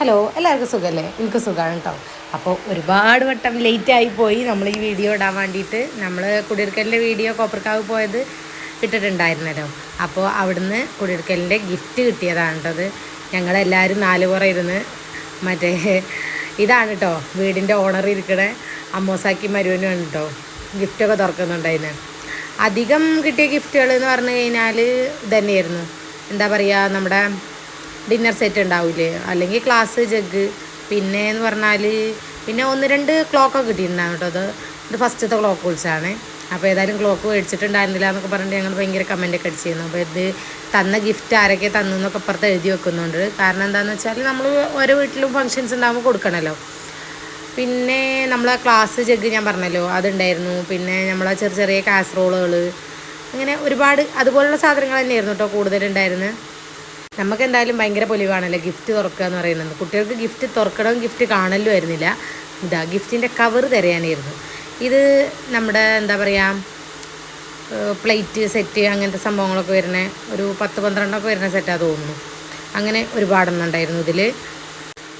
Hello എല്ലാവർക്കും സുഖമല്ലേ എനിക്ക് സുഖമാണ് കേട്ടോ അപ്പോൾ ഒരുപാട് വട്ടം ലേറ്റ് പോയി. നമ്മൾ ഈ വീഡിയോ ഇടാൻ വേണ്ടിയിട്ട് നമ്മൾ കുടിയിരിക്കലിന്റെ വീഡിയോ കോപ്പർക്കാവ് പോയത് ഇട്ടിട്ടുണ്ടായിരുന്നല്ലോ. അപ്പോൾ അവിടുന്ന് കുടിയിരിക്കലിന്റെ ഗിഫ്റ്റ് കിട്ടിയതാണ് കേട്ടത് ഞങ്ങളെല്ലാവരും നാല് പുറ ഇരുന്ന് മറ്റേ ഇതാണ് കേട്ടോ വീടിന്റെ ഓണർ ഇരിക്കണ അമ്മോസാക്കി മരുവനും കേട്ടോ ഗിഫ്റ്റൊക്കെ തുറക്കുന്നുണ്ടായിരുന്നു. അധികം കിട്ടിയ ഗിഫ്റ്റുകൾ എന്ന് പറഞ്ഞു കഴിഞ്ഞാൽ ഇതന്നെയായിരുന്നു. എന്താ പറയുക നമ്മുടെ ഡിന്നർ സെറ്റ് ഉണ്ടാവില്ലേ അല്ലെങ്കിൽ ക്ലാസ് ജഗ് പിന്നെ എന്ന് പറഞ്ഞാൽ പിന്നെ ഒന്ന് രണ്ട് ക്ലോക്കൊക്കെ കിട്ടിയിട്ടുണ്ടാകും കേട്ടോ. അത് ഇത് ഫസ്റ്റത്തെ ക്ലോക്ക് വിളിച്ചാണ്. അപ്പോൾ ഏതായാലും ക്ലോക്ക് മേടിച്ചിട്ടുണ്ടായിരുന്നില്ല എന്നൊക്കെ പറഞ്ഞിട്ട് ഞങ്ങൾ ഭയങ്കര കമന്റൊക്കെ അടിച്ചിരുന്നു. അപ്പോൾ ഇത് തന്ന ഗിഫ്റ്റ് ആരൊക്കെ തന്നു എന്നൊക്കെ അപ്പുറത്ത് എഴുതി വെക്കുന്നുണ്ട്. കാരണം എന്താണെന്ന് വെച്ചാൽ നമ്മൾ ഓരോ വീട്ടിലും ഫങ്ഷൻസ് ഉണ്ടാകുമ്പോൾ കൊടുക്കണമല്ലോ പിന്നെ നമ്മളെ ക്ലാസ് ജഗ് ഞാൻ പറഞ്ഞല്ലോ അതുണ്ടായിരുന്നു. പിന്നെ നമ്മളെ ചെറിയ ചെറിയ കാസറോളുകൾ അങ്ങനെ ഒരുപാട് അതുപോലുള്ള സാധനങ്ങൾ തന്നെയായിരുന്നു കേട്ടോ കൂടുതലുണ്ടായിരുന്നത്. നമുക്ക് എന്തായാലും ഭയങ്കര പൊലിവാണല്ലോ ഗിഫ്റ്റ് തുറക്കുക എന്ന് പറയുന്നത്. കുട്ടികൾക്ക് ഗിഫ്റ്റ് തുറക്കണവും ഗിഫ്റ്റ് കാണലും ആയിരുന്നില്ല. ഇതാ ഗിഫ്റ്റിന്റെ കവർ തരാനായിരുന്നു. ഇത് നമ്മുടെ എന്താ പറയുക പ്ലേറ്റ് സെറ്റ് അങ്ങനത്തെ സംഭവങ്ങളൊക്കെ വരുന്ന ഒരു പത്ത് പന്ത്രണ്ടൊക്കെ വരുന്ന സെറ്റാണ് തോന്നുന്നു. അങ്ങനെ ഒരുപാടെണ്ണം ഉണ്ടായിരുന്നു ഇതിൽ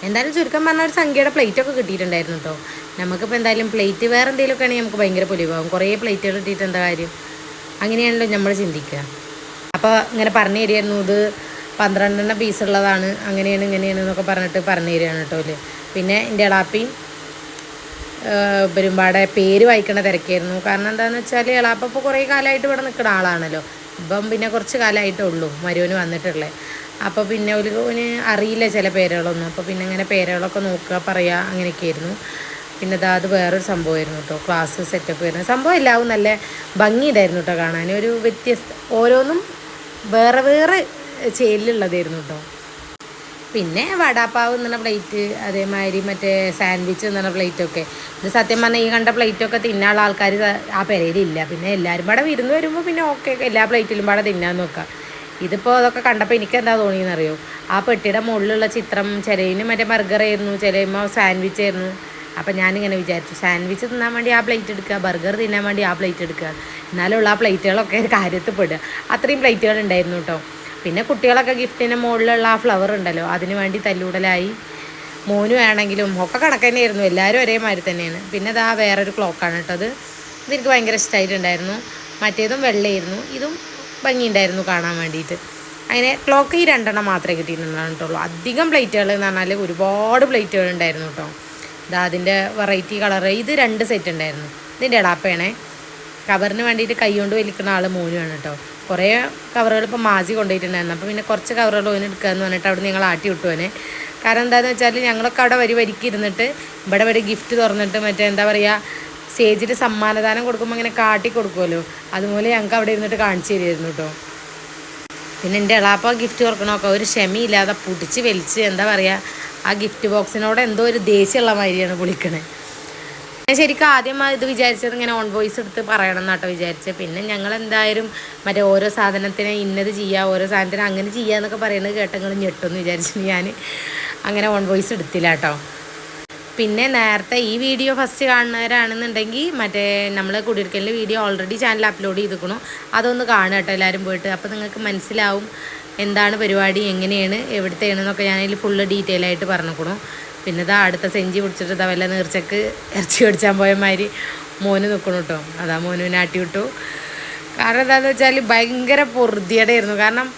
എന്തായാലും ചുരുക്കം പറഞ്ഞ ഒരു സംഖ്യയുടെ പ്ലേറ്റൊക്കെ കിട്ടിയിട്ടുണ്ടായിരുന്നു കേട്ടോ നമുക്കിപ്പോൾ എന്തായാലും പ്ലേറ്റ് വേറെ എന്തെങ്കിലുമൊക്കെ ആണെങ്കിൽ നമുക്ക് ഭയങ്കര പൊലിവാകും. കുറേ പ്ലേറ്റുകൾ കിട്ടിയിട്ട് എന്താ കാര്യം? അങ്ങനെയാണല്ലോ നമ്മൾ ചിന്തിക്കുക. അപ്പോൾ ഇങ്ങനെ പറഞ്ഞു തരികയായിരുന്നു ഇത് പന്ത്രണ്ടെണ്ണം പീസ് ഉള്ളതാണ്. അങ്ങനെയാണ് ഇങ്ങനെയാണ് എന്നൊക്കെ പറഞ്ഞിട്ട് പറഞ്ഞു തരികയാണ് കേട്ടോ അല്ലേ പിന്നെ എന്റെ എളാപ്പി പെരുമ്പാടെ പേര് വായിക്കണ തിരക്കായിരുന്നു. കാരണം എന്താണെന്ന് വെച്ചാൽ എളാപ്പ ഇപ്പോൾ കുറേ കാലമായിട്ട് ഇവിടെ നിൽക്കുന്ന ആളാണല്ലോ. ഇപ്പം പിന്നെ കുറച്ച് കാലമായിട്ടേ ഉള്ളൂ മരുവന് വന്നിട്ടുള്ളത് അപ്പോൾ പിന്നെ ഒരു അറിയില്ല ചില പേരുകളൊന്നും. അപ്പോൾ പിന്നെ അങ്ങനെ പേരുകളൊക്കെ നോക്കുക പറയുക അങ്ങനെയൊക്കെ ആയിരുന്നു. പിന്നെ ഇതാ അത് വേറൊരു സംഭവമായിരുന്നു കേട്ടോ. ക്ലാസ് സെറ്റപ്പ് വരുന്നത്. സംഭവം എല്ലാവും നല്ല ഭംഗിയുണ്ടായിരുന്നു കേട്ടോ കാണാൻ. ഒരു വ്യത്യസ്ത ഓരോന്നും വേറെ വേറെ ചേലിലുള്ളതായിരുന്നു കേട്ടോ പിന്നെ വടാപ്പാവ് എന്ന പ്ലേറ്റ് അതേമാതിരി മറ്റേ സാൻഡ്വിച്ച് എന്ന പ്ലേറ്റൊക്കെ. ഇത് സത്യം പറഞ്ഞാൽ ഈ കണ്ട പ്ലേറ്റൊക്കെ തിന്നാനുള്ള ആൾക്കാർ ആ പെരയിലില്ല പിന്നെ എല്ലാവരും പാടെ വിരുന്ന് വരുമ്പോൾ പിന്നെ ഓക്കെ എല്ലാ പ്ലേറ്റിലും പാടെ തിന്നാൻ നോക്കാം. ഇതിപ്പോൾ അതൊക്കെ കണ്ടപ്പോൾ എനിക്ക് എന്താ തോന്നിയെന്നറിയോ ആ പെട്ടിയുടെ മുകളിലുള്ള ചിത്രം ചിലയിന് മറ്റേ ബർഗർ ആയിരുന്നു ചിലയുമ്പോൾ സാൻഡ്വിച്ച് ആയിരുന്നു അപ്പം ഞാനിങ്ങനെ വിചാരിച്ചു സാൻഡ്വിച്ച് തിന്നാൻ വേണ്ടി ആ പ്ലേറ്റ് എടുക്കുക ബർഗർ തിന്നാൻ വേണ്ടി ആ പ്ലേറ്റ് എടുക്കുക എന്നാലുള്ള ആ പ്ലേറ്റുകളൊക്കെ കാര്യത്തിൽ പെടുക അത്രയും പ്ലേറ്റുകൾ ഉണ്ടായിരുന്നു കേട്ടോ പിന്നെ കുട്ടികളൊക്കെ ഗിഫ്റ്റിന്റെ മുകളിലുള്ള ആ ഫ്ലവർ ഉണ്ടല്ലോ അതിന് വേണ്ടി തല്ലൂടലായി. മോനു വേണമെങ്കിലും ഒക്കെ കണക്ക് തന്നെയായിരുന്നു എല്ലാവരും ഒരേമാതിരി തന്നെയാണ്. പിന്നെ ഇതാ വേറൊരു ക്ലോക്കാണ് കേട്ടത് അത്. ഇതെനിക്ക് ഭയങ്കര ഇഷ്ടമായിട്ടുണ്ടായിരുന്നു മറ്റേതും വെള്ളയായിരുന്നു. ഇതും ഭംഗിയുണ്ടായിരുന്നു കാണാൻ വേണ്ടിയിട്ട്. അങ്ങനെ ക്ലോക്ക് ഈ രണ്ടെണ്ണം മാത്രമേ കിട്ടിയിട്ടുണ്ടായിട്ടുള്ളൂ അധികം പ്ലേറ്റുകൾ എന്ന് പറഞ്ഞാൽ ഒരുപാട് പ്ലേറ്റുകൾ ഉണ്ടായിരുന്നു കേട്ടോ. ഇതാ അതിന്റെ വെറൈറ്റി കളർ ഇത് രണ്ട് സെറ്റ് ഉണ്ടായിരുന്നു. ഇതിന്റെ ഇടാപ്പയാണേ കവറിന് വേണ്ടിയിട്ട് കൈ കൊണ്ട് വലിക്കുന്ന ആൾ മോനുമാണ് കേട്ടോ. കുറേ കവറുകൾ ഇപ്പോൾ മാജി കൊണ്ടുപോയിട്ടുണ്ടായിരുന്നു. അപ്പോൾ പിന്നെ കുറച്ച് കവറുകൾ ഓന് എടുക്കാമെന്ന് പറഞ്ഞിട്ട് അവിടെ നിങ്ങൾ ആട്ടി വിട്ടുവനെ കാരണം എന്താണെന്ന് വെച്ചാൽ ഞങ്ങളൊക്കെ അവിടെ വരി വരിക്ക് ഇരുന്നിട്ട് ഇവിടെ വരെ ഗിഫ്റ്റ് തുറന്നിട്ട് മറ്റേ എന്താ പറയുക സ്റ്റേജിൽ സമ്മാനദാനം കൊടുക്കുമ്പോൾ ഇങ്ങനെ കാട്ടി കൊടുക്കുമല്ലോ അതുപോലെ ഞങ്ങൾക്ക് അവിടെ ഇരുന്നിട്ട് കാണിച്ചു തരുമായിരുന്നു കേട്ടോ പിന്നെ എന്റെ ഇളാപ്പ ഗിഫ്റ്റ് തുറക്കണമൊക്കെ ഒരു ക്ഷമയില്ലാതെ പൊടിച്ച് വലിച്ച് എന്താ പറയുക ആ ഗിഫ്റ്റ് ബോക്സിനോട് എന്തോ ഒരു ദേഷ്യമുള്ള മാതിരിയാണ് പുളിക്കണേ. ഞാൻ ശരിക്കും ആദ്യം ഇത് വിചാരിച്ചത് ഇങ്ങനെ ഓൺ വോയിസ് എടുത്ത് പറയണം എന്നാട്ടോ വിചാരിച്ചത് പിന്നെ ഞങ്ങൾ എന്തായാലും മറ്റേ ഓരോ സാധനത്തിന് ഇന്നത് ചെയ്യുക ഓരോ സാധനത്തിന് അങ്ങനെ ചെയ്യുക എന്നൊക്കെ പറയുന്നത് കേട്ടെങ്കിൽ ഞെട്ടുമെന്ന് വിചാരിച്ചു ഞാൻ അങ്ങനെ ഓൺ വോയിസ് എടുത്തില്ല കേട്ടോ പിന്നെ നേരത്തെ ഈ വീഡിയോ ഫസ്റ്റ് കാണുന്നവരാണെന്നുണ്ടെങ്കിൽ മറ്റേ നമ്മൾ കുടിയിരിക്കലിന്റെ വീഡിയോ ഓൾറെഡി ചാനൽ അപ്ലോഡ് ചെയ്തിരിക്കണു അതൊന്ന് കാണുക കേട്ടോ എല്ലാവരും പോയിട്ട്. അപ്പോൾ നിങ്ങൾക്ക് മനസ്സിലാവും എന്താണ് പരിപാടി എങ്ങനെയാണ് എവിടുത്തെയാണെന്നൊക്കെ ഞാനതിൽ ഫുള്ള് ഡീറ്റെയിൽ ആയിട്ട് പറഞ്ഞിരിക്കണു പിന്നെ ഇതാ അടുത്ത സെഞ്ചി പിടിച്ചിട്ട് ഇതാ വല്ല നീർച്ചക്ക് ഇറച്ചി പിടിച്ചാൻ പോയ മാതിരി മോന് നിൽക്കണം കേട്ടോ അതാ മോനുവിനെ ആട്ടി വിട്ടു. കാരണം എന്താണെന്ന് വെച്ചാൽ ഭയങ്കര പൊറുതിയടായിരുന്നു. കാരണം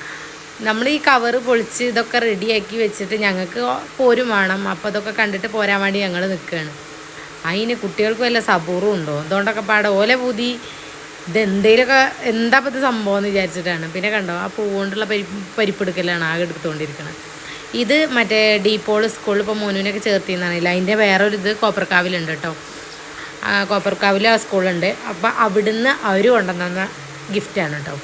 നമ്മൾ ഈ കവറ് പൊളിച്ച് ഇതൊക്കെ റെഡിയാക്കി വെച്ചിട്ട് ഞങ്ങൾക്ക് പോരും വേണം. അപ്പോൾ അതൊക്കെ കണ്ടിട്ട് പോരാൻ വേണ്ടി ഞങ്ങൾ നിൽക്കുകയാണ് അതിന് കുട്ടികൾക്ക് വല്ല സബൂറും ഉണ്ടോ? അതുകൊണ്ടൊക്കെ പാടെ ഓല പൂതി ഇതെന്തേലൊക്കെ എന്താ ഇപ്പം ഇത് സംഭവം എന്ന് വിചാരിച്ചിട്ടാണ്. പിന്നെ കണ്ടോ ആ പൂ കൊണ്ടുള്ള പരി പരിപ്പെടുക്കലാണ് ആകെ എടുത്തുകൊണ്ടിരിക്കുന്നത് ഇത് മറ്റേ ഡീപോൾ സ്കൂളിൽ ഇപ്പോൾ മോനുവിനൊക്കെ ചേർത്തിയെന്നാണില്ല അതിന്റെ വേറൊരു ഇത് കോപ്പർക്കാവിലുണ്ട് കേട്ടോ കോപ്പർക്കാവിൽ ആ സ്കൂളുണ്ട്. അപ്പോൾ അവിടുന്ന് അവർ കൊണ്ടുവന്ന ഗിഫ്റ്റാണ് കേട്ടോ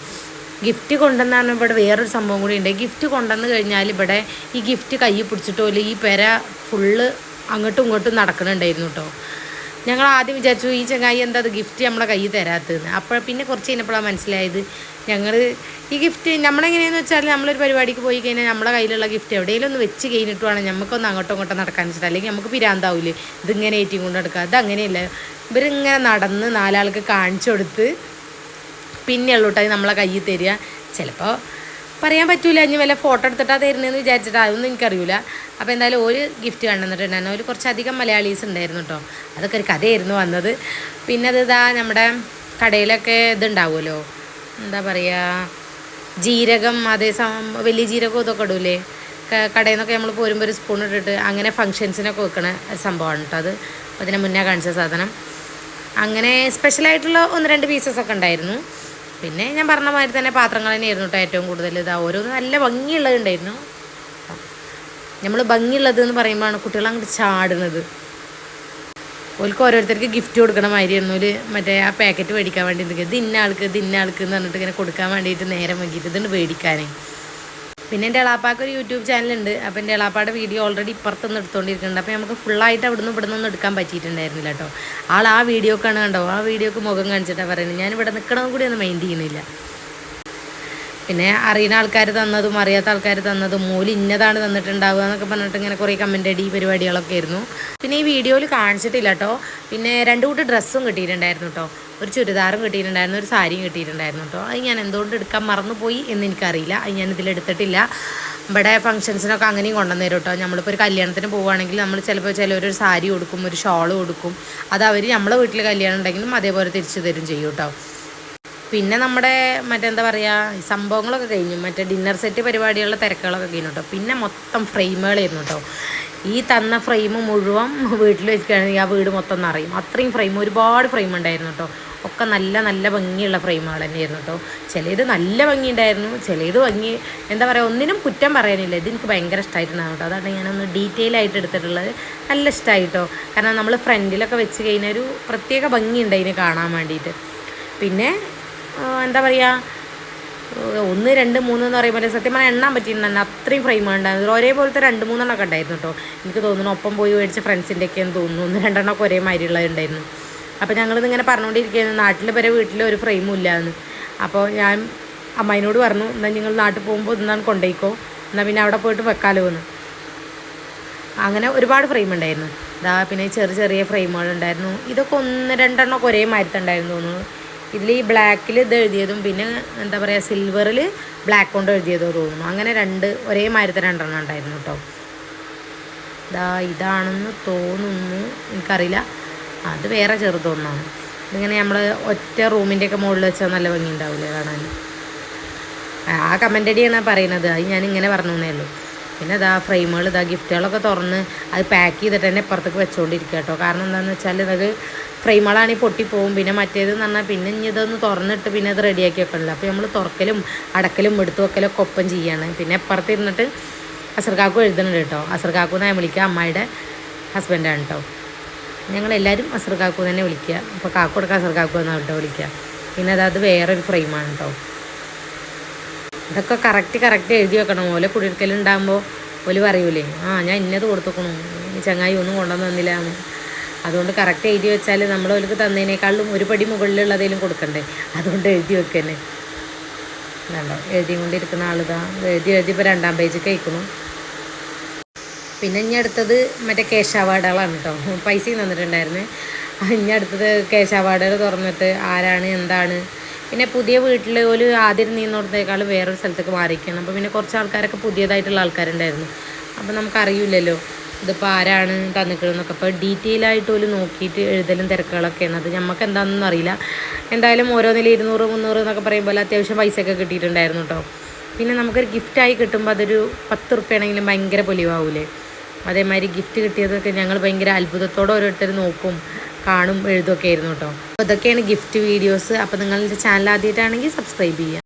ഗിഫ്റ്റ് കൊണ്ടുവന്നാണ് ഇവിടെ വേറൊരു സംഭവം കൂടി ഉണ്ട്. ഗിഫ്റ്റ് കൊണ്ടുവന്ന് കഴിഞ്ഞാൽ ഇവിടെ ഈ ഗിഫ്റ്റ് കൈ പിടിച്ചിട്ടോ ഈ പെര ഫുള്ള് അങ്ങോട്ടും ഇങ്ങോട്ടും നടക്കണുണ്ടായിരുന്നു കേട്ടോ ഞങ്ങൾ ആദ്യം വിചാരിച്ചു ഈ ചങ്ങായി എന്താ അത് ഗിഫ്റ്റ് നമ്മളെ കയ്യിൽ തരാത്തതെന്ന് അപ്പോൾ പിന്നെ കുറച്ച് കഴിഞ്ഞപ്പോഴാണ് മനസ്സിലായത് ഞങ്ങൾ ഈ ഗിഫ്റ്റ് നമ്മളെങ്ങനെയാണെന്ന് വെച്ചാൽ നമ്മളൊരു പരിപാടിക്ക് പോയി കഴിഞ്ഞാൽ നമ്മളെ കയ്യിലുള്ള ഗിഫ്റ്റ് എവിടെയെങ്കിലും ഒന്ന് വെച്ച് കഴിഞ്ഞിട്ട് വേണം നമുക്കൊന്ന് അങ്ങോട്ടും ഇങ്ങോട്ടും നടക്കാൻ വെച്ചിട്ട് അല്ലെങ്കിൽ നമുക്ക് പിരാന്താവില്ലേ ഇതിങ്ങനെ ഏറ്റിയും കൊണ്ട് നടക്കുക അതങ്ങനെയല്ല ഇവരിങ്ങനെ നടന്ന് നാലാൾക്ക് കാണിച്ചു കൊടുത്ത് പിന്നെ കേട്ടോ നമ്മളെ കയ്യിൽ തരിക. ചിലപ്പോൾ പറയാൻ പറ്റൂല. ഇനി വല്ല ഫോട്ടോ എടുത്തിട്ടാ തരുന്നതെന്ന് വിചാരിച്ചിട്ട് അതൊന്നും എനിക്കറിയില്ല അപ്പോൾ എന്തായാലും ഒരു ഗിഫ്റ്റ് കണ്ടെന്നിട്ടുണ്ടായിരുന്നു ഒരു കുറച്ചധികം മലയാളീസ് ഉണ്ടായിരുന്നു കേട്ടോ അതൊക്കെ ഒരു കഥയായിരുന്നു വന്നത്. പിന്നെ അത് ഇതാ നമ്മുടെ കടയിലൊക്കെ ഇതുണ്ടാവുമല്ലോ. എന്താ പറയുക ജീരകം അതേ സമയം വലിയ ജീരകം ഇതൊക്കെ ഇടൂലേ. കടയിൽ നിന്നൊക്കെ നമ്മൾ പോരുമ്പോൾ ഒരു സ്പൂൺ ഇട്ടിട്ട് അങ്ങനെ ഫങ്ഷൻസിനൊക്കെ വെക്കണ സംഭവമാണ് കേട്ടോ അത്. അതിന് മുന്നേ കാണിച്ച സാധനം. അങ്ങനെ സ്പെഷ്യലായിട്ടുള്ള ഒന്ന് രണ്ട് പീസസ് ഒക്കെ ഉണ്ടായിരുന്നു. പിന്നെ ഞാൻ പറഞ്ഞ മാതിരി തന്നെ പാത്രങ്ങൾ തന്നെയായിരുന്നു കേട്ടോ ഏറ്റവും കൂടുതൽ ഇതാ. ഓരോന്ന് നല്ല ഭംഗിയുള്ളത് ഉണ്ടായിരുന്നു. നമ്മൾ ഭംഗിയുള്ളത് എന്ന് പറയുമ്പോഴാണ് കുട്ടികൾ അങ്ങോട്ട് ചാടുന്നത്. ഓൽക്ക് ഓരോരുത്തർക്ക് ഗിഫ്റ്റ് കൊടുക്കണ മാതിരിയായിരുന്നു. ഒരു മറ്റേ ആ പാക്കറ്റ് മേടിക്കാൻ വേണ്ടി നിൽക്കുക ഇന്ന ആൾക്ക് ഇത് ഇന്ന ആൾക്ക് എന്ന് പറഞ്ഞിട്ട് ഇങ്ങനെ കൊടുക്കാൻ വേണ്ടിയിട്ട് നേരം വൈകിട്ട് ഇതുണ്ട് മേടിക്കാനേ പിന്നെ എന്റെ എളാപ്പാക്ക് ഒരു യൂട്യൂബ് ചാനലുണ്ട് അപ്പോൾ എന്റെ എളാപ്പാടെ വീഡിയോ ഓൾറെഡി ഇപ്പുറത്തുനിന്ന് എടുത്തുകൊണ്ടിരിക്കുന്നുണ്ട് അപ്പോൾ നമുക്ക് ഫുള്ളായിട്ട് അവിടുന്ന് ഇവിടെ നിന്നൊന്നും എടുക്കാൻ പറ്റിയിട്ടുണ്ടായിരുന്നില്ല കേട്ടോ. ആൾ ആ വീഡിയോക്കാണ് കണ്ടോ? ആ വീഡിയോക്ക് മുഖം കാണിച്ചിട്ടാണ് പറയുന്നത്. ഞാൻ ഇവിടെ നിൽക്കണമെന്ന് കൂടി ഒന്ന് മൈൻഡ് ചെയ്യുന്നില്ല. പിന്നെ അറിയുന്ന ആൾക്കാർ തന്നതും അറിയാത്ത ആൾക്കാർ തന്നതും മൂല ഇന്നതാണ് തന്നിട്ടുണ്ടാവുക എന്നൊക്കെ പറഞ്ഞിട്ട് ഇങ്ങനെ കുറേ കമന്റ് അടി പരിപാടികളൊക്കെ ആയിരുന്നു. പിന്നെ ഈ വീഡിയോയിൽ കാണിച്ചിട്ടില്ല കേട്ടോ പിന്നെ രണ്ട് കൂട്ട് ഡ്രസ്സും കിട്ടിയിട്ടുണ്ടായിരുന്നു കേട്ടോ ഒരു ചുരിദാറും കിട്ടിയിട്ടുണ്ടായിരുന്നു ഒരു സാരിയും കിട്ടിയിട്ടുണ്ടായിരുന്നു കേട്ടോ അത് ഞാൻ എന്തുകൊണ്ട് എടുക്കാൻ മറന്നുപോയി എന്ന് എനിക്കറിയില്ല. അത് ഞാൻ ഇതിലെടുത്തിട്ടില്ല ഇവിടെ ഫംഗ്ഷൻസിനൊക്കെ അങ്ങനെയും കൊണ്ടുവന്നു തരും കേട്ടോ നമ്മളിപ്പോൾ ഒരു കല്യാണത്തിന് പോവുകയാണെങ്കിൽ നമ്മൾ ചിലപ്പോൾ ചിലവരൊരു സാരി കൊടുക്കും ഒരു ഷോൾ കൊടുക്കും. അത് അവർ നമ്മളെ വീട്ടിൽ കല്യാണം ഉണ്ടെങ്കിലും അതേപോലെ തിരിച്ചു തരും ചെയ്യും കേട്ടോ പിന്നെ നമ്മുടെ മറ്റെന്താ പറയുക സംഭവങ്ങളൊക്കെ കഴിഞ്ഞു. മറ്റേ ഡിന്നർ സെറ്റ് പരിപാടികളുടെ തിരക്കുകളൊക്കെ കഴിഞ്ഞു കേട്ടോ പിന്നെ മൊത്തം ഫ്രെയിമുകളായിരുന്നു കേട്ടോ ഈ തന്ന ഫ്രെയിം മുഴുവൻ വീട്ടിൽ വെച്ചിട്ടാണെങ്കിൽ ആ വീട് മൊത്തം നിറയും. അത്രയും ഫ്രെയിം ഒരുപാട് ഫ്രെയിം ഉണ്ടായിരുന്നു കേട്ടോ ഒക്കെ നല്ല നല്ല ഭംഗിയുള്ള ഫ്രെയിമുകൾ തന്നെയായിരുന്നു കേട്ടോ ചിലത് നല്ല ഭംഗി ഉണ്ടായിരുന്നു ചിലത് ഭംഗി എന്താ പറയുക ഒന്നിനും കുറ്റം പറയാനില്ല. ഇത് എനിക്ക് ഭയങ്കര ഇഷ്ടമായിട്ടുണ്ടാകും കേട്ടോ അതാണ് ഞാനൊന്ന് ഡീറ്റെയിൽ ആയിട്ട് എടുത്തിട്ടുള്ളത്. നല്ല ഇഷ്ടമായിട്ടോ കാരണം നമ്മൾ ഫ്രണ്ടിലൊക്കെ വെച്ച് കഴിഞ്ഞാൽ ഒരു പ്രത്യേക ഭംഗിയുണ്ട് അതിനെ കാണാൻ വേണ്ടിയിട്ട്. പിന്നെ എന്താ പറയുക ഒന്ന് രണ്ട് മൂന്ന് എന്ന് പറയുമ്പോൾ സത്യം പറഞ്ഞാൽ എണ്ണാൻ പറ്റിയിരുന്നു അത്രയും ഫ്രെയിം ഉണ്ടായിരുന്നു ഒരേപോലത്തെ രണ്ട് മൂന്നെണ്ണമൊക്കെ ഉണ്ടായിരുന്നു കേട്ടോ. എനിക്ക് തോന്നുന്നു ഒപ്പം പോയി മേടിച്ച ഫ്രണ്ട്സിന്റെ ഒക്കെയെന്ന് തോന്നുന്നു. ഒന്ന് രണ്ടെണ്ണമൊക്കെ ഒരേ മാതിരിയുള്ളതുണ്ടായിരുന്നു അപ്പോൾ ഞങ്ങളിത് ഇങ്ങനെ പറഞ്ഞുകൊണ്ടിരിക്കുകയായിരുന്നു. നാട്ടിൽ വരെ വീട്ടിൽ ഒരു ഫ്രെയിമും ഇല്ലായിരുന്നു അപ്പോൾ ഞാൻ അമ്മായിനോട് പറഞ്ഞു എന്നാൽ നിങ്ങൾ നാട്ടിൽ പോകുമ്പോൾ ഇന്നാണ് കൊണ്ടുപോയിക്കോ എന്നാൽ പിന്നെ അവിടെ പോയിട്ട് വെക്കാലോ എന്ന്. അങ്ങനെ ഒരുപാട് ഫ്രെയിം ഉണ്ടായിരുന്നു. ഇതാ പിന്നെ ചെറിയ ചെറിയ ഫ്രെയിമുകൾ ഉണ്ടായിരുന്നു. ഇതൊക്കെ ഒന്ന് രണ്ടെണ്ണമൊക്കെ ഒരേ മാരത്തുണ്ടായിരുന്നു തോന്നുന്നു. ഇതിൽ ഈ ബ്ലാക്കിൽ ഇത് എഴുതിയതും പിന്നെ എന്താ പറയുക സിൽവറിൽ ബ്ലാക്ക് കൊണ്ട് എഴുതിയതോ തോന്നുന്നു. അങ്ങനെ രണ്ട് ഒരേ മാരത്തെ രണ്ടെണ്ണം ഉണ്ടായിരുന്നു കേട്ടോ. ഇതാ ഇതാണെന്ന് തോന്നുന്നു. എനിക്കറിയില്ല. അത് വേറെ ചെറുതൊന്നാണ് ഇതിങ്ങനെ നമ്മൾ ഒറ്റ റൂമിന്റെയൊക്കെ മുകളിൽ വെച്ചാൽ നല്ല ഭംഗി ഉണ്ടാവില്ലേ കാണാൻ. ആ കമന്റ് അടിയാണ് പറയുന്നത്. അത് ഞാൻ ഇങ്ങനെ പറഞ്ഞു തന്നേ ഉള്ളൂ. പിന്നെ ഇതാ ഫ്രെയിമുകൾ ഇതാ ഗിഫ്റ്റുകളൊക്കെ തുറന്ന് അത് പാക്ക് ചെയ്തിട്ട് തന്നെ ഇപ്പുറത്തേക്ക് വെച്ചുകൊണ്ടിരിക്കുക കേട്ടോ. കാരണം എന്താണെന്ന് വെച്ചാൽ ഇതൊക്കെ ഫ്രെയിമുകളാണെങ്കിൽ പൊട്ടിപ്പോവും പിന്നെ മറ്റേത് എന്ന് പറഞ്ഞാൽ പിന്നെ ഇനി ഇതൊന്ന് തുറന്നിട്ട് പിന്നെ അത് റെഡിയാക്കി വെക്കണമല്ലോ അപ്പോൾ നമ്മൾ തുറക്കലും അടക്കലും എടുത്തു വെക്കലും ഒക്കെ ഒപ്പം ചെയ്യാണ്. പിന്നെ ഇപ്പുറത്ത് ഇരുന്നിട്ട് അസർക്കാക്കും എഴുതുന്നുണ്ട് കേട്ടോ. അസർക്കാക്കു എന്നാൽ വിളിക്കുക. അമ്മായിയുടെ ഹസ്ബൻഡാണ് കേട്ടോ. ഞങ്ങളെല്ലാവരും അസർക്കാക്കു തന്നെ വിളിക്കുക. അപ്പോൾ കാക്കോടൊക്കെ അസർക്കാക്കു എന്നാണ് കേട്ടോ വിളിക്കുക. പിന്നെ അതായത് വേറൊരു ഫ്രെയിമാണ് കേട്ടോ. ഇതൊക്കെ കറക്റ്റ് കറക്റ്റ് എഴുതി വെക്കണം. ഓലെ കുടിയിരിക്കലുണ്ടാകുമ്പോൾ ഓൽ പറയൂലേ ആ ഞാൻ ഇന്നത് കൊടുത്തുക്കണു. ചങ്ങായി ഒന്നും കൊണ്ടുവന്ന് തന്നില്ല. അതുകൊണ്ട് കറക്റ്റ് എഴുതി വെച്ചാൽ നമ്മൾ ഓലക്ക് തന്നതിനേക്കാളും ഒരു പടി മുകളിലുള്ളതേലും കൊടുക്കണ്ടേ. അതുകൊണ്ട് എഴുതി വെക്കന്നെ. കണ്ടോ? എഴുതി കൊണ്ടിരിക്കുന്ന ആളിതാ. എഴുതി എഴുതി ഇപ്പോൾ രണ്ടാം പേജ് കഴിക്കണം പിന്നെ ഇനി അടുത്തത് മറ്റേ കേശ അവാർഡുകളാണ് കേട്ടോ പൈസയും തന്നിട്ടുണ്ടായിരുന്നു. ഇനി അടുത്തത് കേശ അവാർഡുകൾ തുറന്നിട്ട് ആരാണ് എന്താണ്? പിന്നെ പുതിയ വീട്ടിൽ ഒരു ആദ്യം നീന്നോടത്തേക്കാളും വേറൊരു സ്ഥലത്തേക്ക് മാറിയിരിക്കുകയാണ്. അപ്പോൾ പിന്നെ കുറച്ച് ആൾക്കാരൊക്കെ പുതിയതായിട്ടുള്ള ആൾക്കാരുണ്ടായിരുന്നു. അപ്പോൾ നമുക്കറിയില്ലല്ലോ ഇതിപ്പോൾ ആരാണ് തന്നിക്കണമെന്നൊക്കെ അപ്പോൾ ഡീറ്റെയിൽ ആയിട്ട് ഒരു നോക്കിയിട്ട് എഴുതലും തിരക്കുകളൊക്കെയാണ്. അത് നമുക്ക് എന്താണെന്നൊന്നും അറിയില്ല. എന്തായാലും ഓരോന്നിൽ ഇരുന്നൂറ് മുന്നൂറ് എന്നൊക്കെ പറയുമ്പോൾ അത്യാവശ്യം പൈസയൊക്കെ കിട്ടിയിട്ടുണ്ടായിരുന്നു കേട്ടോ പിന്നെ നമുക്കൊരു ഗിഫ്റ്റായി കിട്ടുമ്പോൾ അതൊരു പത്ത് റുപ്യാണെങ്കിലും ഭയങ്കര പൊലിവാവൂലേ. അതേമാതിരി ഗിഫ്റ്റ് കിട്ടിയതൊക്കെ ഞങ്ങൾ ഭയങ്കര അത്ഭുതത്തോടെ ഓരോരുത്തർ നോക്കും. കാണും എഴുതുമൊക്കെ ആയിരുന്നു കേട്ടോ അപ്പോൾ ഇതൊക്കെയാണ് ഗിഫ്റ്റ് വീഡിയോസ് അപ്പോൾ നിങ്ങളുടെ ചാനൽ ആദ്യമായിട്ടാണെങ്കിൽ സബ്സ്ക്രൈബ് ചെയ്യുക.